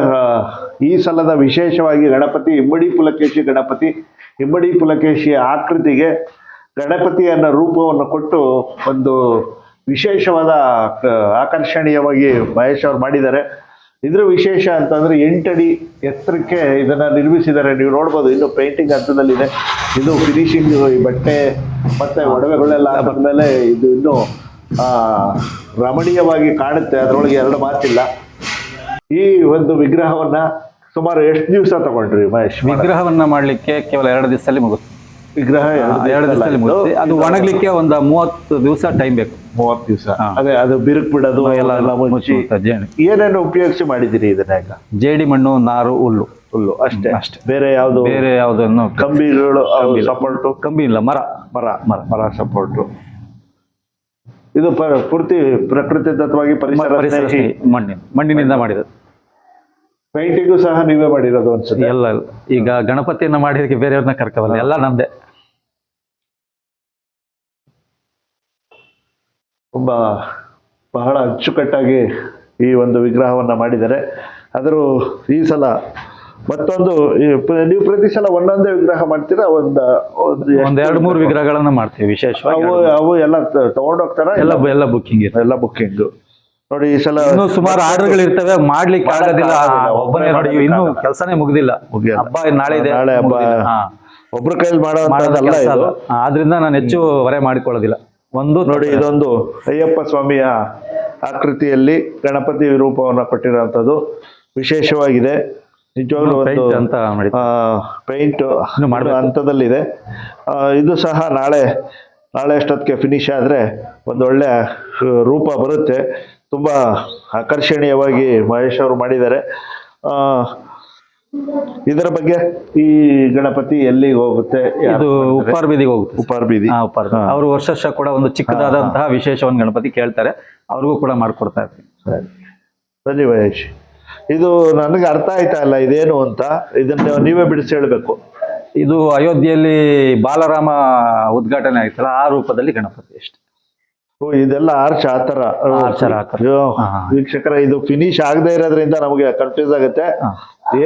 ಈ ಸಲದ ವಿಶೇಷವಾಗಿ ಗಣಪತಿ ಇಮ್ಮಡಿ ಪುಲಕೇಶಿ ಗಣಪತಿ ಇಮ್ಮಡಿ ಪುಲಕೇಶಿಯ ಆಕೃತಿಗೆ ಗಣಪತಿಯನ್ನ ರೂಪವನ್ನು ಕೊಟ್ಟು ಒಂದು ವಿಶೇಷವಾದ ಆಕರ್ಷಣೀಯವಾಗಿ ಮಹೇಶ್ ಅವ್ರು ಮಾಡಿದ್ದಾರೆ. ಇದ್ರ ವಿಶೇಷ ಅಂತಂದ್ರೆ ಎಂಟಡಿ ಎತ್ತರಕ್ಕೆ ಇದನ್ನ ನಿರ್ಮಿಸಿದ್ದಾರೆ. ನೀವು ನೋಡ್ಬೋದು ಇನ್ನು ಪೇಂಟಿಂಗ್ ಹಂತದಲ್ಲಿದೆ. ಇದು ಫಿನಿಶಿಂಗ್ ಈ ಬಟ್ಟೆ ಮತ್ತೆ ಒಡವೆಗಳೆಲ್ಲ ಹಾಕಿದ್ಮೇಲೆ ಇದು ಇನ್ನು ರಮಣೀಯವಾಗಿ ಕಾಣುತ್ತೆ. ಅದರೊಳಗೆ ಎರಡು ಮಾತಿಲ್ಲ. ಈ ಒಂದು ವಿಗ್ರಹವನ್ನ ಸುಮಾರು ಎಷ್ಟು ದಿವಸ ತಗೊಂಡ್ರಿ ಮಹೇಶ್? ವಿಗ್ರಹವನ್ನ ಮಾಡ್ಲಿಕ್ಕೆ ಕೇವಲ ಎರಡು ದಿವಸದಲ್ಲಿ ಮುಗಿಸ್ತೀವಿ ವಿಗ್ರಹ ಎರಡು ದಿವಸದಲ್ಲಿ ಮುಗಿಸ್ತೀವಿ ಅದು ಒಣಗ್ಲಿಕ್ಕೆ ಒಂದು ಮೂವತ್ತು ದಿವಸ ಟೈಮ್ ಬೇಕು. ಮೂವತ್ತು ದಿವಸ. ಅದೇ ಅದು ಬಿರುಕು ಬಿಡೋದು ಎಲ್ಲ ಎಲ್ಲ ಮುಚ್ಚಿ. ಏನೇನು ಉಪಯೋಗಿಸಿ ಮಾಡಿದಿರಿ ಇದನ್ನ ಈಗ? ಜೇಡಿ ಮಣ್ಣು ನಾರು ಹುಲ್ಲು. ಹುಲ್ಲು ಅಷ್ಟೇ. ಅಷ್ಟೇ. ಬೇರೆ ಯಾವುದು? ಬೇರೆ ಯಾವುದನ್ನು ಕಂಬಿಗಳು ಸಪೋರ್ಟು ಕಂಬಿ ಇಲ್ಲ ಮರ. ಮರ ಮರ ಮರ ಸಪೋರ್ಟು ಇದು ಪ- ಪೂರ್ತಿ ಪ್ರಕೃತಿ ತತ್ವವಾಗಿ ಪರಿಸರ ಸ್ನೇಹಿ. ಮಣ್ಣಿನ ಮಣ್ಣಿನಿಂದ ಮಾಡಿದ ಪೇಂಟಿಂಗು ಸಹ ನೀವೇ ಮಾಡಿರೋದು ಅನ್ಸುತ್ತೆ. ಎಲ್ಲ ಈಗ ಗಣಪತಿಯನ್ನ ಮಾಡಿದಕ್ಕೆ ಬೇರೆಯವ್ರನ್ನ ಕರ್ಕವಲ್ಲ ಎಲ್ಲ ನಮ್ದೆ. ತುಂಬ ಬಹಳ ಅಚ್ಚುಕಟ್ಟಾಗಿ ಈ ಒಂದು ವಿಗ್ರಹವನ್ನ ಮಾಡಿದರೆ ಆದರೂ ಈ ಸಲ ಮತ್ತೊಂದು ನೀವು ಪ್ರತಿ ಸಲ ಒಂದೊಂದೇ ವಿಗ್ರಹ ಮಾಡ್ತೀರಾ? ಒಂದು ಒಂದು ಎರಡು ಮೂರು ವಿಗ್ರಹಗಳನ್ನ ಮಾಡ್ತೀವಿ ವಿಶೇಷವಾಗಿ ಅವು ಅವು ಎಲ್ಲ ತಗೊಂಡೋಗ್ತಾರ ಎಲ್ಲ ಎಲ್ಲ ಬುಕ್ಕಿಂಗ್ ಎಲ್ಲ ಬುಕ್ಕಿಂಗ್ ನೋಡಿ ಈ ಸಲ ಇನ್ನು ಸುಮಾರು ಆರ್ಡರ್ಗಳು ಇರ್ತವೆ. ಮಾಡ್ಲಿಕ್ಕೆ ಆಗೋದಿಲ್ಲ. ಒಬ್ಬನೇ ನೋಡಿ ಇನ್ನು ಕೆಲಸನೇ ಮುಗ್ದಿಲ್ಲ. ಹಬ್ಬ ನಾಳೆ ಇದೆ. ನಾಳೆ ಹಬ್ಬ. ಒಬ್ರು ಕೈಯಲ್ಲಿ ಮಾಡೋ. ಆದ್ರಿಂದ ನಾನು ಹೆಚ್ಚು ಹೊರೆ ಮಾಡಿಕೊಳ್ಳೋದಿಲ್ಲ. ಒಂದು ನೋಡಿ ಇದೊಂದು ಅಯ್ಯಪ್ಪ ಸ್ವಾಮಿಯ ಆಕೃತಿಯಲ್ಲಿ ಗಣಪತಿ ರೂಪವನ್ನು ಕೊಟ್ಟಿರುವಂತದ್ದು ವಿಶೇಷವಾಗಿದೆ. ನಿಜವಾಗ್ಲೂ ಒಂದು ಪೈಂಟ್ ಅಂತ. ಪೈಂಟ್ ಹಂತದಲ್ಲಿದೆ. ಇದು ಸಹ ನಾಳೆ ನಾಳೆ ಅಷ್ಟೊತ್ತಿಗೆ ಫಿನಿಶ್ ಆದರೆ ಒಂದು ಒಳ್ಳೆ ರೂಪ ಬರುತ್ತೆ. ತುಂಬ ಆಕರ್ಷಣೀಯವಾಗಿ ಮಹೇಶ್ ಅವರು ಮಾಡಿದ್ದಾರೆ. ಆ, ಇದರ ಬಗ್ಗೆ ಈ ಗಣಪತಿ ಎಲ್ಲಿಗೆ ಹೋಗುತ್ತೆ ಇದು ಉಪ್ಪಾರ್ ಬೀದಿಗೆ ಹೋಗುತ್ತೆ ಉಪ್ಪಾರ ಬೀದಿ. ಉಪ್ಪಾರ ಅವರು ವರ್ಷ ವರ್ಷ ಕೂಡ ಒಂದು ಚಿಕ್ಕದಾದಂತಹ ವಿಶೇಷವನ್ನು ಗಣಪತಿ ಕೇಳ್ತಾರೆ. ಅವ್ರಿಗೂ ಕೂಡ ಮಾಡ್ಕೊಡ್ತಾ ಇರ್ತೀವಿ ಸರಿ. ಸರಿ ಮಹೇಶ್. ಇದು ನನಗೆ ಅರ್ಥ ಆಯ್ತಾ ಇಲ್ಲ ಇದೇನು ಅಂತ. ಇದನ್ನ ನೀವೇ ಬಿಡಿಸಿ ಹೇಳಬೇಕು. ಇದು ಅಯೋಧ್ಯೆಯಲ್ಲಿ ಬಾಲರಾಮ ಉದ್ಘಾಟನೆ ಆಯ್ತಲ್ಲ ಆ ರೂಪದಲ್ಲಿ ಗಣಪತಿ ಅಷ್ಟೇ. ಓ, ಇದೆಲ್ಲ ಆರ್ಚ್ ಆ ಥರ. ಹಾ. ವೀಕ್ಷಕರ ಇದು ಫಿನಿಶ್ ಆಗದೆ ಇರೋದ್ರಿಂದ ನಮಗೆ ಕನ್ಫ್ಯೂಸ್ ಆಗುತ್ತೆ.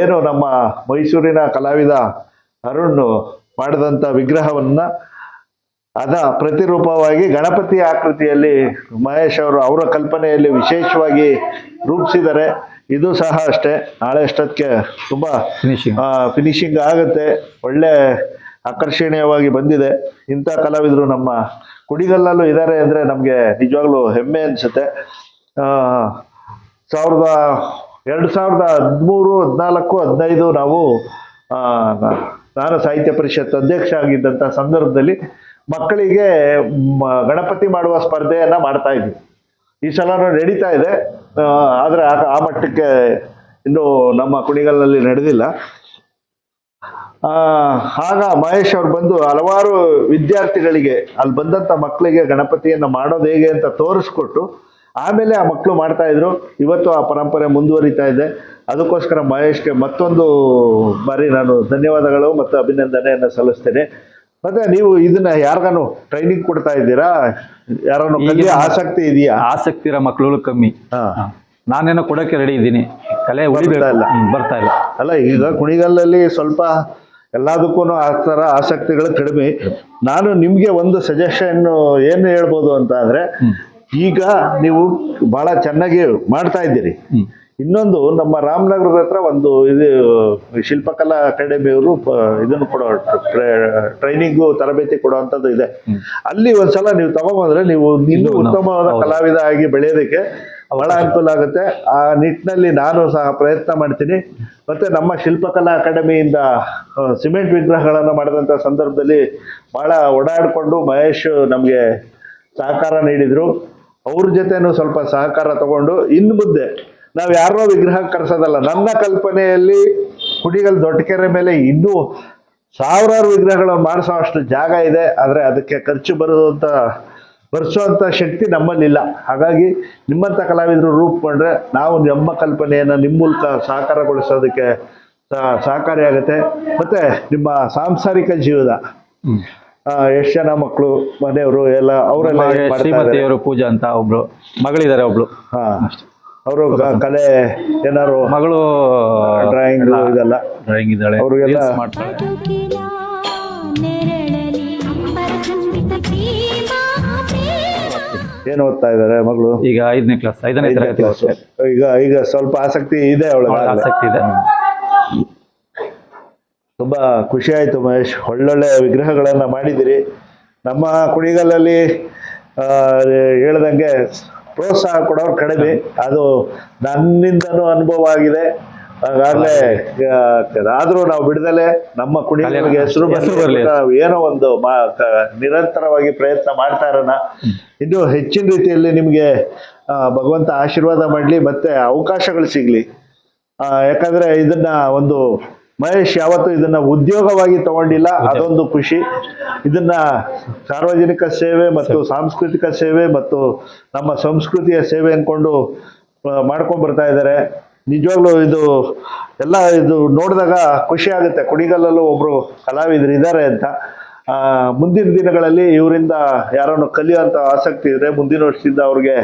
ಏನು ನಮ್ಮ ಮೈಸೂರಿನ ಕಲಾವಿದ ಅರುಣ್ ಮಾಡಿದಂತ ವಿಗ್ರಹವನ್ನ ಅದ ಪ್ರತಿರೂಪವಾಗಿ ಗಣಪತಿ ಆಕೃತಿಯಲ್ಲಿ ಮಹೇಶ್ ಅವರು ಅವರ ಕಲ್ಪನೆಯಲ್ಲಿ ವಿಶೇಷವಾಗಿ ರೂಪಿಸಿದ್ದಾರೆ. ಇದು ಸಹ ಅಷ್ಟೇ. ನಾಳೆ ಅಷ್ಟೊತ್ತಿಗೆ ತುಂಬಾ ಫಿನಿಶಿಂಗ್ ಫಿನಿಶಿಂಗ್ ಆಗುತ್ತೆ. ಒಳ್ಳೆ ಆಕರ್ಷಣೀಯವಾಗಿ ಬಂದಿದೆ. ಇಂಥ ಕಲಾವಿದರು ನಮ್ಮ ಕುಡಿಗಲ್ಲಲ್ಲೂ ಇದ್ದಾರೆ ಅಂದರೆ ನಮಗೆ ನಿಜವಾಗ್ಲೂ ಹೆಮ್ಮೆ ಅನಿಸುತ್ತೆ. ಸಾವಿರದ ಎರಡು ಸಾವಿರದ ಹದಿಮೂರು ಹದಿನಾಲ್ಕು ಹದಿನೈದು ನಾವು ನಾನು ಸಾಹಿತ್ಯ ಪರಿಷತ್ ಅಧ್ಯಕ್ಷ ಆಗಿದ್ದಂಥ ಸಂದರ್ಭದಲ್ಲಿ ಮಕ್ಕಳಿಗೆ ಗಣಪತಿ ಮಾಡುವ ಸ್ಪರ್ಧೆಯನ್ನ ಮಾಡ್ತಾ ಇದ್ವಿ. ಈ ಸಲ ನಡೀತಾ ಇದೆ. ಆದ್ರೆ ಆ- ಮಟ್ಟಕ್ಕೆ ಇನ್ನು ನಮ್ಮ ಕುಣಿಗಲ್ನಲ್ಲಿ ನಡೆದಿಲ್ಲ. ಆಗ ಮಹೇಶ್ ಅವ್ರು ಬಂದು ಹಲವಾರು ವಿದ್ಯಾರ್ಥಿಗಳಿಗೆ, ಅಲ್ಲಿ ಬಂದಂಥ ಮಕ್ಕಳಿಗೆ ಗಣಪತಿಯನ್ನು ಮಾಡೋದು ಹೇಗೆ ಅಂತ ತೋರಿಸ್ಕೊಟ್ಟು, ಆಮೇಲೆ ಆ ಮಕ್ಕಳು ಮಾಡ್ತಾ ಇದ್ರು. ಇವತ್ತು ಆ ಪರಂಪರೆ ಮುಂದುವರಿತಾ ಇದೆ. ಅದಕ್ಕೋಸ್ಕರ ಮಹೇಶ್ಗೆ ಮತ್ತೊಂದು ಬಾರಿ ನಾನು ಧನ್ಯವಾದಗಳು ಮತ್ತು ಅಭಿನಂದನೆಯನ್ನು ಸಲ್ಲಿಸ್ತೇನೆ. ಮತ್ತೆ ನೀವು ಇದನ್ನ ಯಾರಿಗಾನು ಟ್ರೈನಿಂಗ್ ಕೊಡ್ತಾ ಇದ್ದೀರಾ? ಯಾರನ್ನು ಆಸಕ್ತಿ ಇದೆಯಾ? ಆಸಕ್ತಿ ಇರೋ ಮಕ್ಕಳು ಕಮ್ಮಿ. ನಾನೇನೋ ಕೊಡಕ್ಕೆ ರೆಡಿ ಇದ್ದೀನಿ. ಕಲೆ ಇಲ್ಲ. ಬರ್ತಾ ಇಲ್ಲ. ಅಲ್ಲ ಈಗ ಕುಣಿಗಲ್ಲಲ್ಲಿ ಸ್ವಲ್ಪ ಎಲ್ಲದಕ್ಕೂ ಆ ಥರ ಆಸಕ್ತಿಗಳು ಕಡಿಮೆ. ನಾನು ನಿಮಗೆ ಒಂದು ಸಜೆಷನ್ ಏನು ಹೇಳ್ಬೋದು ಅಂತ ಅಂದರೆ ಈಗ ನೀವು ಭಾಳ ಚೆನ್ನಾಗಿ ಮಾಡ್ತಾ ಇದ್ದೀರಿ. ಇನ್ನೊಂದು ನಮ್ಮ ರಾಮನಗರದ ಹತ್ರ ಒಂದು ಇದು ಶಿಲ್ಪಕಲಾ ಅಕಾಡೆಮಿಯವರು ಇದನ್ನು ಕೊಡೋ ಟ್ರೈನಿಂಗು ತರಬೇತಿ ಕೊಡುವಂಥದ್ದು ಇದೆ. ಅಲ್ಲಿ ಒಂದ್ಸಲ ನೀವು ತಗೊಂಡ್ಬಂದ್ರೆ ನೀವು ಇನ್ನೂ ಉತ್ತಮವಾದ. ಕಲಾವಿದ ಆಗಿ ಬೆಳೆಯೋದಕ್ಕೆ ಬಹಳ ಅನುಕೂಲ ಆಗುತ್ತೆ. ಆ ನಿಟ್ಟಿನಲ್ಲಿ ನಾನು ಸಹ ಪ್ರಯತ್ನ ಮಾಡ್ತೀನಿ. ಮತ್ತೆ ನಮ್ಮ ಶಿಲ್ಪಕಲಾ ಅಕಾಡೆಮಿಯಿಂದ ಸಿಮೆಂಟ್ ವಿಗ್ರಹಗಳನ್ನು ಮಾಡಿದಂಥ ಸಂದರ್ಭದಲ್ಲಿ ಬಹಳ ಓಡಾಡಿಕೊಂಡು ಮಹೇಶ್ ನಮಗೆ ಸಹಕಾರ ನೀಡಿದ್ರು. ಅವ್ರ ಜೊತೆನೂ ಸ್ವಲ್ಪ ಸಹಕಾರ ತಗೊಂಡು ಇನ್ನು ಮುಂದೆ ನಾವು ಯಾರನ್ನೋ ವಿಗ್ರಹ ಕರೆಸೋದಲ್ಲ. ನನ್ನ ಕಲ್ಪನೆಯಲ್ಲಿ ಕುಡಿಗಲ್ ದೊಡ್ಡಕೆರೆ ಮೇಲೆ ಇನ್ನೂ ಸಾವಿರಾರು ವಿಗ್ರಹಗಳನ್ನು ಮಾಡಿಸೋ ಅಷ್ಟು ಜಾಗ ಇದೆ. ಆದರೆ ಅದಕ್ಕೆ ಖರ್ಚು ಬರುವಂಥ ಬರೆಸುವಂಥ ಶಕ್ತಿ ನಮ್ಮಲ್ಲಿಲ್ಲ. ಹಾಗಾಗಿ ನಿಮ್ಮಂಥ ಕಲಾವಿದರು ರೂಪುಕೊಂಡ್ರೆ ನಾವು ನಮ್ಮ ಕಲ್ಪನೆಯನ್ನು ನಿಮ್ಮ ಮೂಲಕ ಸಾಕಾರಗೊಳಿಸೋದಕ್ಕೆ ಸಹಕಾರಿ ಸಹಕಾರಿಯಾಗುತ್ತೆ ಮತ್ತೆ ನಿಮ್ಮ ಸಾಂಸಾರಿಕ ಜೀವನ ಎಷ್ಟು ಜನ ಮಕ್ಕಳು ಮನೆಯವರು ಎಲ್ಲ ಅವರೆಲ್ಲ ಶ್ರೀಮತಿಯವರು ಪೂಜಾ ಅಂತ ಒಬ್ರು ಮಗಳಿದ್ದಾರೆ ಒಬ್ರು ಹಾ. ಅವರು ಕಲೆ ಏನಾರು ಮಗಳು ಡ್ರಾಯಿಂಗ್ ಇದೆಲ್ಲ? ಡ್ರಾಯಿಂಗ್ ಇದ್ದಾಳೆ. ಅವ್ರಿಗೆಲ್ಲ- ಏನ್ ಏನು ಓದ್ತಾ ಇದಾರೆ ಮಗಳು? ಈಗ ಐದನೇ ಕ್ಲಾಸ್ ಐದನೇ ತರಗತಿ ಕ್ಲಾಸು. ಈಗ ಈಗ ಸ್ವಲ್ಪ ಆಸಕ್ತಿ ಇದೆ ಅವಳ ಅವಳಿಗೆ ಆಸಕ್ತಿ ಇದೆ. ತುಂಬಾ ಖುಷಿ ಆಯ್ತು ಮಹೇಶ್. ಒಳ್ಳೊಳ್ಳೆ ವಿಗ್ರಹಗಳನ್ನ ಮಾಡಿದಿರಿ ನಮ್ಮ ಕುಣಿಗಲ್ಲಲ್ಲಿ ಆ, ಹೇಳ್ದಂಗೆ ಪ್ರೋತ್ಸಾಹ ಕೊಡೋರು ಕಡಿಮೆ. ಅದು ನನ್ನಿಂದನೂ ಅನುಭವ ಆಗಿದೆ. ಹಾಗಾಗ್ಲೇ ಆದರೂ ನಾವು ಬಿಡದಲೆ ನಮ್ಮ ಕುಣಿಗಲ್ಗೆ ಹೆಸರು ಬರಲಿ. ನಾವು ಏನೋ ಒಂದು ಮಾ- ನಿರಂತರವಾಗಿ ಪ್ರಯತ್ನ ಮಾಡ್ತಾ ಇರೋಣ ಇನ್ನು ಹೆಚ್ಚಿನ ರೀತಿಯಲ್ಲಿ ನಿಮಗೆ ಭಗವಂತ ಆಶೀರ್ವಾದ ಮಾಡಲಿ ಮತ್ತೆ ಅವಕಾಶಗಳು ಸಿಗ್ಲಿ. ಯಾಕಂದ್ರೆ ಇದನ್ನ ಒಂದು ಮಹೇಶ್ ಯಾವತ್ತು ಇದನ್ನ ಉದ್ಯೋಗವಾಗಿ ತಗೊಂಡಿಲ್ಲ ಅದೊಂದು ಖುಷಿ. ಇದನ್ನ ಸಾರ್ವಜನಿಕ ಸೇವೆ ಮತ್ತು ಸಾಂಸ್ಕೃತಿಕ ಸೇವೆ ಮತ್ತು ನಮ್ಮ ಸಂಸ್ಕೃತಿಯ ಸೇವೆ ಅನ್ಕೊಂಡು ಮಾಡ್ಕೊಂಡು ಬರ್ತಾ ಇದ್ದಾರೆ. ನಿಜವಾಗ್ಲೂ ಇದು ಎಲ್ಲ ಇದು ನೋಡಿದಾಗ ಖುಷಿ ಆಗುತ್ತೆ. ಕುಣಿಗಲ್ಲಲ್ಲೂ ಒಬ್ರು ಕಲಾವಿದರು ಇದ್ದಾರೆ ಅಂತ. ಮುಂದಿನ ದಿನಗಳಲ್ಲಿ ಇವರಿಂದ ಯಾರನ್ನು ಕಲಿಯುವಂತ ಆಸಕ್ತಿ ಇದ್ರೆ ಮುಂದಿನ ವರ್ಷದಿಂದ ಅವ್ರಿಗೆ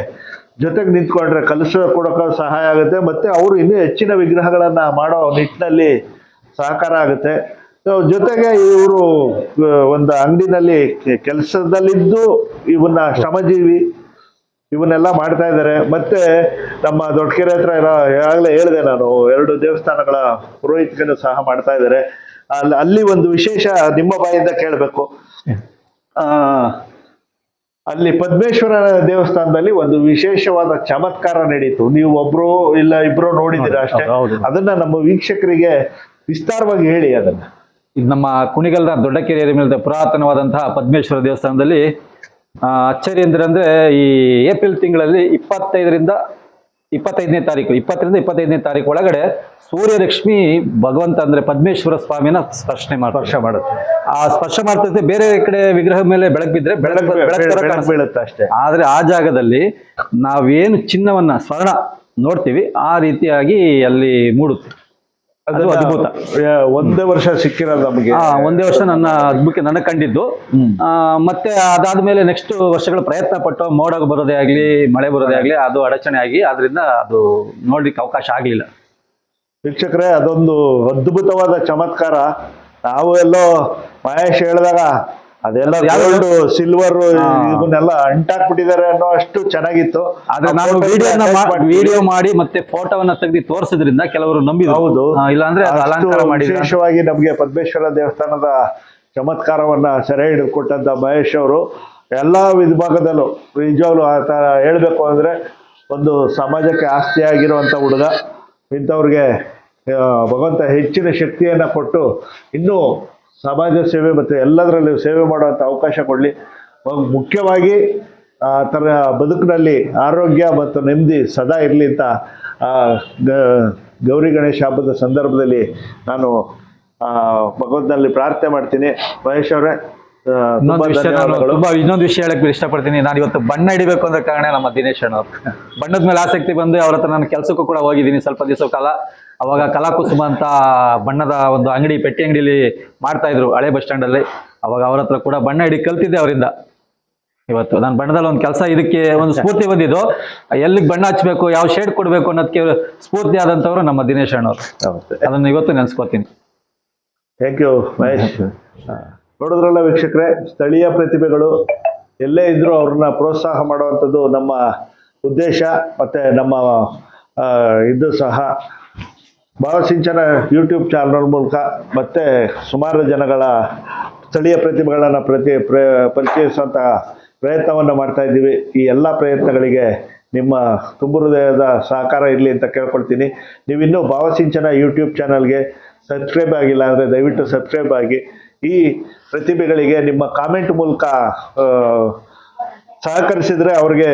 ಜೊತೆಗೆ ನಿಂತ್ಕೊಂಡ್ರೆ ಕಲಿಸೋ ಕೊಡೋಕೆ ಸಹಾಯ ಆಗುತ್ತೆ. ಮತ್ತೆ ಅವರು ಇನ್ನೂ ಹೆಚ್ಚಿನ ವಿಗ್ರಹಗಳನ್ನ ಮಾಡೋ ನಿಟ್ಟಿನಲ್ಲಿ ಸಹಕಾರ ಆಗುತ್ತೆ. ಜೊತೆಗೆ ಇವರು ಒಂದು ಅಂಗಡಿನಲ್ಲಿ ಕೆಲಸದಲ್ಲಿದ್ದು ಇವನ್ನ ಶ್ರಮಜೀವಿ ಇವನ್ನೆಲ್ಲ ಮಾಡ್ತಾ ಇದ್ದಾರೆ. ಮತ್ತೆ ನಮ್ಮ ದೊಡ್ಡಕೆರೆ ಹತ್ರ ಇರೋ ಈಗಾಗಲೇ ಹೇಳಿದೆ ನಾನು ಎರಡು ದೇವಸ್ಥಾನಗಳ ಪುರೋಹಿತಗಳು ಸಹ ಮಾಡ್ತಾ ಇದ್ದಾರೆ. ಅಲ್ಲಿ ಅಲ್ಲಿ ಒಂದು ವಿಶೇಷ ನಿಮ್ಮ ಬಾಯಿಂದ ಕೇಳಬೇಕು. ಆ ಅಲ್ಲಿ ಪದ್ಮೇಶ್ವರ ದೇವಸ್ಥಾನದಲ್ಲಿ ಒಂದು ವಿಶೇಷವಾದ ಚಮತ್ಕಾರ ನಡೀತು. ನೀವು ಒಬ್ರು ಇಲ್ಲ ಇಬ್ರು ನೋಡಿದಿರ ಅಷ್ಟೇ. ಅದನ್ನ ನಮ್ಮ ವೀಕ್ಷಕರಿಗೆ ವಿಸ್ತಾರವಾಗಿ ಹೇಳಿ ಅದನ್ನ. ಇದು ನಮ್ಮ ಕುಣಿಗಲ್ದ ದೊಡ್ಡ ಕೆರೆಯ ಮೇಲೆ ಪುರಾತನವಾದಂತಹ ಪದ್ಮೇಶ್ವರ ದೇವಸ್ಥಾನದಲ್ಲಿ ಅಚ್ಚರಿ ಅಂದ್ರೆ ಅಂದ್ರೆ ಈ ಏಪ್ರಿಲ್ ತಿಂಗಳಲ್ಲಿ ಇಪ್ಪತ್ತೈದರಿಂದ ಇಪ್ಪತ್ತೈದನೇ ತಾರೀಕು ಇಪ್ಪತ್ತರಿಂದ ಇಪ್ಪತ್ತೈದನೇ ತಾರೀಕು ಒಳಗಡೆ ಸೂರ್ಯಲಕ್ಷ್ಮಿ ಭಗವಂತ ಅಂದ್ರೆ ಪದ್ಮೇಶ್ವರ ಸ್ವಾಮಿನ ಸ್ಪರ್ಶನೆ ಮಾಡ್ತಾರೆ. ಸ್ಪರ್ಶ ಮಾಡುತ್ತೆ. ಆ ಸ್ಪರ್ಶ ಮಾಡ್ತೈತೆ ಬೇರೆ ಕಡೆ ವಿಗ್ರಹ ಮೇಲೆ ಬೆಳಕು ಬಿದ್ರೆ ಬೆಳಕು. ಬೀಳುತ್ತೆ ಅಷ್ಟೇ. ಆದ್ರೆ ಆ ಜಾಗದಲ್ಲಿ ನಾವೇನು ಚಿನ್ನವನ್ನ ಸ್ವರ್ಣ ನೋಡ್ತೀವಿ ಆ ರೀತಿಯಾಗಿ ಅಲ್ಲಿ ಮೂಡುತ್ತೆ. ಅದು ಅದ್ಭುತ. ಒಂದೇ ವರ್ಷ ಸಿಕ್ಕಿರೋದು ನಮಗೆ. ಒಂದೇ ವರ್ಷ ನನ್ನ ಅದ್ಭುತ ನನಗೆ ಕಂಡಿದ್ದು. ಮತ್ತೆ ಅದಾದ್ಮೇಲೆ ನೆಕ್ಸ್ಟ್ ವರ್ಷಗಳು ಪ್ರಯತ್ನ ಪಟ್ಟು ಮೋಡ ಬರೋದೇ ಆಗ್ಲಿ ಮಳೆ ಬರೋದೇ ಆಗ್ಲಿ ಅದು ಅಡಚಣೆ ಆಗಿ ಅದರಿಂದ ಅದು ನೋಡ್ಲಿಕ್ಕೆ ಅವಕಾಶ ಆಗ್ಲಿಲ್ಲ. ವೀಕ್ಷಕರೇ ಅದೊಂದು ಅದ್ಭುತವಾದ ಚಮತ್ಕಾರ. ನಾವು ಎಲ್ಲೋ ಮಹೇಶ್ ಹೇಳಿದಾಗ ಅದೆಲ್ಲ ಯಾವ್ದು? ಗೋಲ್ಡ್ ಸಿಲ್ವರ್ ಇದನ್ನೆಲ್ಲ ಅಂಟಾಕ್ಬಿಟ್ಟಿದ್ದಾರೆ ಅನ್ನೋ ಅಷ್ಟು ಚೆನ್ನಾಗಿತ್ತು. ಆದ್ರೆ ನಾನು ವಿಡಿಯೋನ ವಿಡಿಯೋ ಮಾಡಿ ಮತ್ತೆ ಫೋಟೋವನ್ನ ತೆಗೆದು ತೋರಿಸಿದ್ರಿಂದ ಕೆಲವರು ನಂಬಿದ್ರು. ಹೌದು. ಇಲ್ಲಾಂದ್ರೆ ಅಲಂಕಾರ ಮಾಡಿ ವಿಶೇಷವಾಗಿ ನಮಗೆ ಪದ್ಮೇಶ್ವರ ದೇವಸ್ಥಾನದ ಚಮತ್ಕಾರವನ್ನ ಸೆರೆ ಹಿಡಿದುಕೊಟ್ಟಂತ ಮಹೇಶ್ ಅವರು ಎಲ್ಲಾ ವಿಭಾಗದಲ್ಲೂ ನಿಜವಾಗ್ಲೂ ಆ ಥರ ಹೇಳ್ಬೇಕು ಅಂದ್ರೆ ಒಂದು ಸಮಾಜಕ್ಕೆ ಆಸ್ತಿಯಾಗಿರುವಂತ ಹುಡುಗ. ಇಂಥವ್ರಿಗೆ ಭಗವಂತ ಹೆಚ್ಚಿನ ಶಕ್ತಿಯನ್ನ ಕೊಟ್ಟು ಇನ್ನೂ ಸಮಾಜ ಸೇವೆ ಮತ್ತು ಎಲ್ಲದರಲ್ಲೂ ಸೇವೆ ಮಾಡುವಂಥ ಅವಕಾಶ ಕೊಡಲಿ. ಮುಖ್ಯವಾಗಿ ತನ್ನ ಬದುಕಿನಲ್ಲಿ ಆರೋಗ್ಯ ಮತ್ತು ನೆಮ್ಮದಿ ಸದಾ ಇರಲಿ ಅಂತ ಗೌರಿ ಗಣೇಶ ಹಬ್ಬದ ಸಂದರ್ಭದಲ್ಲಿ ನಾನು ಆ, ಭಗವಂತನಲ್ಲಿ ಪ್ರಾರ್ಥನೆ ಮಾಡ್ತೀನಿ. ಮಹೇಶ್ ಅವರೇ ಇನ್ನೊಂದು ವಿಷಯ ನಾನು ಇನ್ನೊಂದು ವಿಷಯ ಹೇಳಕ್ ಇಷ್ಟಪಡ್ತೀನಿ. ನಾನು ಇವತ್ತು ಬಣ್ಣ ಹಿಡಿಬೇಕು ಅಂದ್ರೆ ಕಾರಣ ನಮ್ಮ ದಿನೇಶ್ ಅಣ್ಣ ಅವ್ರು ಬಣ್ಣದ ಮೇಲೆ ಆಸಕ್ತಿ ಬಂದು ಅವ್ರ ಹತ್ರ ನಾನು ಕೆಲಸಕ್ಕೂ ಕೂಡ ಹೋಗಿದ್ದೀನಿ ಸ್ವಲ್ಪ ದಿವಸ ಕಾಲ. ಅವಾಗ ಕಲಾಕುಸುಮ ಅಂತ ಬಣ್ಣದ ಒಂದು ಅಂಗಡಿ ಪೆಟ್ಟಿ ಅಂಗಡಿಲಿ ಮಾಡ್ತಾ ಇದ್ರು ಹಳೆ ಬಸ್ ಸ್ಟ್ಯಾಂಡ್ ಅಲ್ಲಿ ಅವಾಗ ಅವ್ರ ಹತ್ರ ಕೂಡ ಬಣ್ಣ ಹಿಡಿ ಕಲ್ತಿದ್ದೆ ಅವರಿಂದ. ಇವತ್ತು ನಾನು ಬಣ್ಣದಲ್ಲಿ ಒಂದು ಕೆಲಸ ಇದಕ್ಕೆ ಒಂದು ಸ್ಫೂರ್ತಿ ಬಂದಿದ್ದು. ಎಲ್ಲಿಗೆ ಬಣ್ಣ ಹಚ್ಚಬೇಕು ಯಾವ ಶೇಡ್ ಕೊಡಬೇಕು ಅನ್ನೋದಕ್ಕೆ ಸ್ಫೂರ್ತಿ ಆದಂಥವ್ರು ನಮ್ಮ ದಿನೇಶ್ ಅಣ್ಣವ್ರು. ಅದನ್ನ ಅದನ್ನು ಇವತ್ತು ನೆನೆಸ್ಕೋತೀನಿ. Thank you Mahesh. ನೋಡಿದ್ರಲ್ಲ ವೀಕ್ಷಕರೇ ಸ್ಥಳೀಯ ಪ್ರತಿಭೆಗಳು ಎಲ್ಲೇ ಇದ್ದರೂ ಅವ್ರನ್ನ ಪ್ರೋತ್ಸಾಹ ಮಾಡುವಂಥದ್ದು ನಮ್ಮ ಉದ್ದೇಶ ಮತ್ತು ನಮ್ಮ ಇದು ಸಹ. ಭಾವಸಿಂಚನ ಯೂಟ್ಯೂಬ್ ಚಾನಲ್ ಮೂಲಕ ಮತ್ತು ಸುಮಾರು ಜನಗಳ ಸ್ಥಳೀಯ ಪ್ರತಿಭೆಗಳನ್ನು ಪ್ರತಿ ಪ್ರ ಪರಿಚಯಿಸುವಂಥ ಪ್ರಯತ್ನವನ್ನು ಮಾಡ್ತಾ ಇದ್ದೀವಿ. ಈ ಎಲ್ಲ ಪ್ರಯತ್ನಗಳಿಗೆ ನಿಮ್ಮ ತುಂಬು ಹೃದಯದ ಸಹಕಾರ ಇರಲಿ ಅಂತ ಕೇಳ್ಕೊಳ್ತೀನಿ. ನೀವಿನ್ನೂ ಭಾವಸಿಂಚನ ಯೂಟ್ಯೂಬ್ ಚಾನಲ್ಗೆ ಸಬ್ಸ್ಕ್ರೈಬ್ ಆಗಿಲ್ಲ ಅಂದರೆ ದಯವಿಟ್ಟು ಸಬ್ಸ್ಕ್ರೈಬ್ ಆಗಿ. ಈ ಪ್ರತಿಭೆಗಳಿಗೆ ನಿಮ್ಮ ಕಾಮೆಂಟ್ ಮೂಲಕ ಸಹಕರಿಸಿದರೆ ಅವ್ರಿಗೆ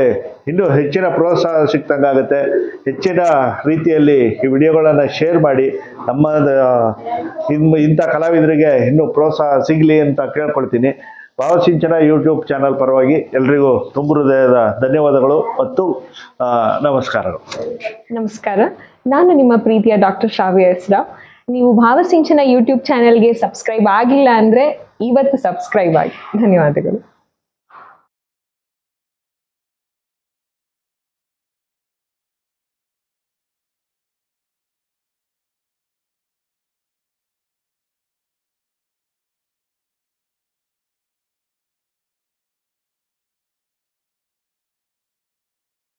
ಇನ್ನೂ ಹೆಚ್ಚಿನ ಪ್ರೋತ್ಸಾಹ ಸಿಕ್ತಂಗಾಗುತ್ತೆ ಹೆಚ್ಚಿನ ರೀತಿಯಲ್ಲಿ ಈ ವಿಡಿಯೋಗಳನ್ನು ಶೇರ್ ಮಾಡಿ, ನಮ್ಮ ಇಂಥ ಕಲಾವಿದರಿಗೆ ಇನ್ನೂ ಪ್ರೋತ್ಸಾಹ ಸಿಗಲಿ ಅಂತ ಕೇಳ್ಕೊಳ್ತೀನಿ. ಭಾವಸಿಂಚನ ಯೂಟ್ಯೂಬ್ ಚಾನಲ್ ಪರವಾಗಿ ಎಲ್ರಿಗೂ ತುಂಬ ಹೃದಯದ ಧನ್ಯವಾದಗಳು ಮತ್ತು ನಮಸ್ಕಾರಗಳು. ನಮಸ್ಕಾರ. ನಾನು ನಿಮ್ಮ ಪ್ರೀತಿಯ ಡಾಕ್ಟರ್ ಶ್ರಾವ್ಯ ಹೆಸರಾವ್ ನೀವು ಭಾವಸಿಂಚನ ಯೂಟ್ಯೂಬ್ ಚಾನೆಲ್ಗೆ ಸಬ್ಸ್ಕ್ರೈಬ್ ಆಗಿಲ್ಲ ಅಂದರೆ ಇವತ್ತು ಸಬ್ಸ್ಕ್ರೈಬ್ ಆಗಿ. ಧನ್ಯವಾದಗಳು.